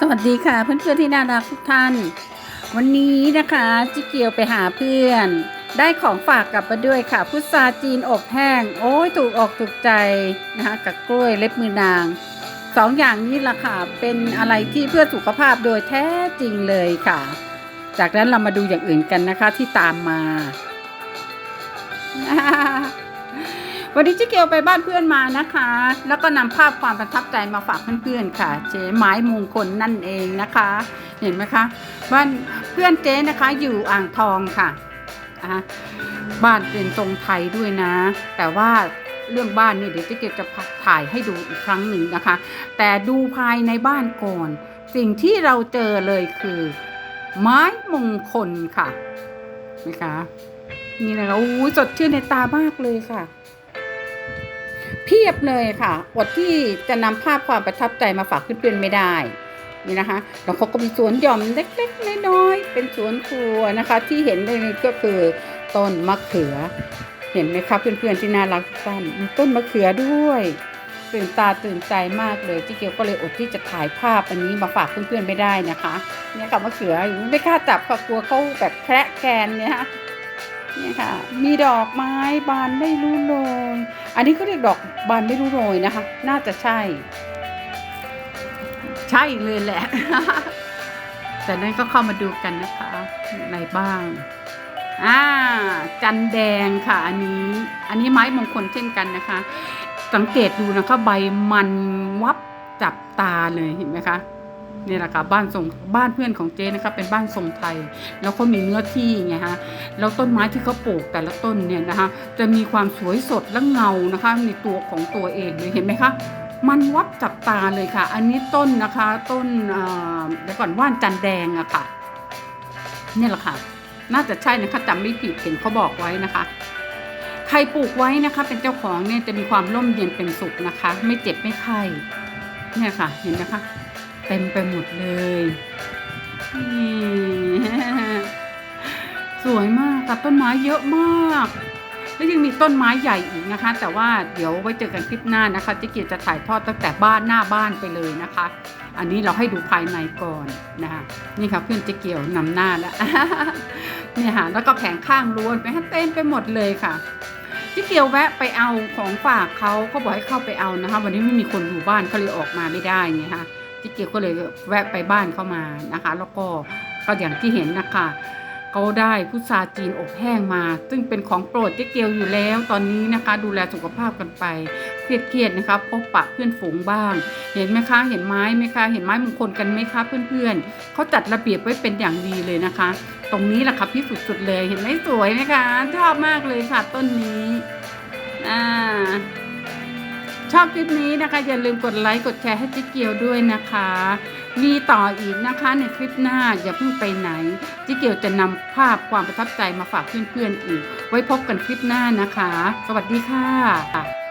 สวัสดีค่ะเพื่อนๆที่น่ารักทุกท่าน วันนี้นะคะจิเกียวไปหาเพื่อน ได้ของฝากกลับมาด้วยค่ะ พุทราจีนอบแห้ง โอ้ยถูกออกถูกใจนะคะกับกล้วยเล็บมือนางสองอย่างนี้ล่ะค่ะเป็นอะไรที่เพื่อสุขภาพโดยแท้จริงเลยค่ะ จากนั้นเรามาดูอย่างอื่นกันนะคะที่ตามมา วันนี้เจ๊เกียวไปบ้านเพื่อนมานะคะ แล้วก็นำภาพความประทับใจมาฝากเพื่อนๆค่ะ เจ๊ไม้มงคลนั่นเองนะคะ เห็นไหมคะบ้านเพื่อนเจ๊นะคะอยู่อ่างทองค่ะบ้านเป็นทรงไทยด้วยนะ แต่ว่าเรื่องบ้านเนี่ยเดี๋ยวเจ๊เกียวจะถ่ายให้ดูอีกครั้งหนึ่งนะคะ แต่ดูภายในบ้านก่อน สิ่งที่เราเจอเลยคือ ไม้มงคลค่ะนะคะมีอะไรคะอู้สดชื่นในตามากเลยค่ะ เพียบเลยค่ะ อดที่จะนำภาพความประทับใจมาฝากเพื่อนๆไม่ได้นี่นะคะแล้วเขาก็มีสวนหย่อมเล็กๆน้อยๆเป็นสวนครัวนะคะ ที่เห็นเลยก็คือต้นมะเขือ เห็นไหมคะเพื่อนๆที่น่ารักท่านมีต้นมะเขือด้วยตื่นตาตื่นใจมากเลยจิเกียวก็เลยอดที่จะถ่ายภาพอันนี้มาฝากเพื่อนๆไม่ได้นะคะเนี่ยกับมะเขือไม่กล้าจับค่ะกลัวเขาแบบแคระแกนเนี่ยค่ะเนี่ยค่ะ มีดอกไม้บานไม่รู้โรย อันนี้ก็เรียกดอกบานไม่รู้โรยนะคะ น่าจะใช่ ใช่เลยแหละ แต่นั้นก็เข้ามาดูกันนะคะอะไรบ้างอ่าจันแดงค่ะ อันนี้ อันนี้ไม้มงคลเช่นกันนะคะ สังเกตดูนะคะใบมันวับจับตาเลยเห็นไหมคะ นี่แหละค่ะบ้านทรงบ้านเพื่อนของเจ๊นะคะเป็นบ้านทรงไทย แล้วก็มีเนื้อที่ไงฮะแล้วต้นไม้ที่เขาปลูกแต่ละต้นเนี่ยนะคะ จะมีความสวยสดและเงานะคะในตัวของตัวเองเลยเห็นไหมคะมันวับจับตาเลยค่ะ อันนี้ต้นนะคะต้นเเดี๋ยวก่อนว่านจันแดงอะค่ะนี่แหละค่ะ น่าจะใช่นะคะจำไม่ผิดเห็นเขาบอกไว้นะคะ ใครปลูกไว้นะคะเป็นเจ้าของเนี่ยจะมีความร่มเย็นเป็นสุขนะคะ ไม่เจ็บไม่ไข้เนี่ยค่ะเห็นไหมคะ เต็มไปหมดเลยนี่สวยมากค่ะต้นไม้เยอะมาก แล้วยังมีต้นไม้ใหญ่อีกนะคะ แต่ว่าเดี๋ยวไว้เจอกันคลิปหน้านะคะเจ๊เกียวจะถ่ายทอดตั้งแต่บ้านหน้าบ้านไปเลยนะคะ อันนี้เราให้ดูภายในก่อนนะคะนี่ค่ะเพื่อนเจ๊เกียวนำหน้าแล้วนี่ค่ะแล้วก็แผงข้างล้วนไปให้เต็มไปหมดเลยค่ะจ๊เกียวแวะไปเอาของฝากเขาเขาบอกให้เข้าไปเอานะคะ วันนี้ไม่มีคนอยู่บ้านเขาเลยออกมาไม่ได้ไงคะ เจ๊เกียวก็เลยแวะไปบ้านเขามานะคะ แล้วก็ก็อย่างที่เห็นนะคะเขาได้พุทราจีนอบแห้งมา ซึ่งเป็นของโปรดเจ๊เกียวอยู่แล้วตอนนี้นะคะ ดูแลสุขภาพกันไปเครียดๆนะคะพบปะเพื่อนฝูงบ้าง เห็นไหมคะ เห็นไม้ไหมคะ เห็นไม้มงคลกันไหมคะเพื่อนๆเขาจัดระเบียบไว้เป็นอย่างดีเลยนะคะ ตรงนี้แหละค่ะพี่สุดๆเลยเห็นไหมสวยไหมคะชอบมากเลยค่ะต้นนี้อ่า ชอบคลิปนี้นะคะ อย่าลืมกดไลค์กดแชร์ให้เจ๊เกียวด้วยนะคะ มีต่ออีกนะคะในคลิปหน้าอย่าเพิ่งไปไหนเจ๊เกียวจะนำภาพความประทับใจมาฝากเพื่อนๆอีก ไว้พบกันคลิปหน้านะคะ สวัสดีค่ะ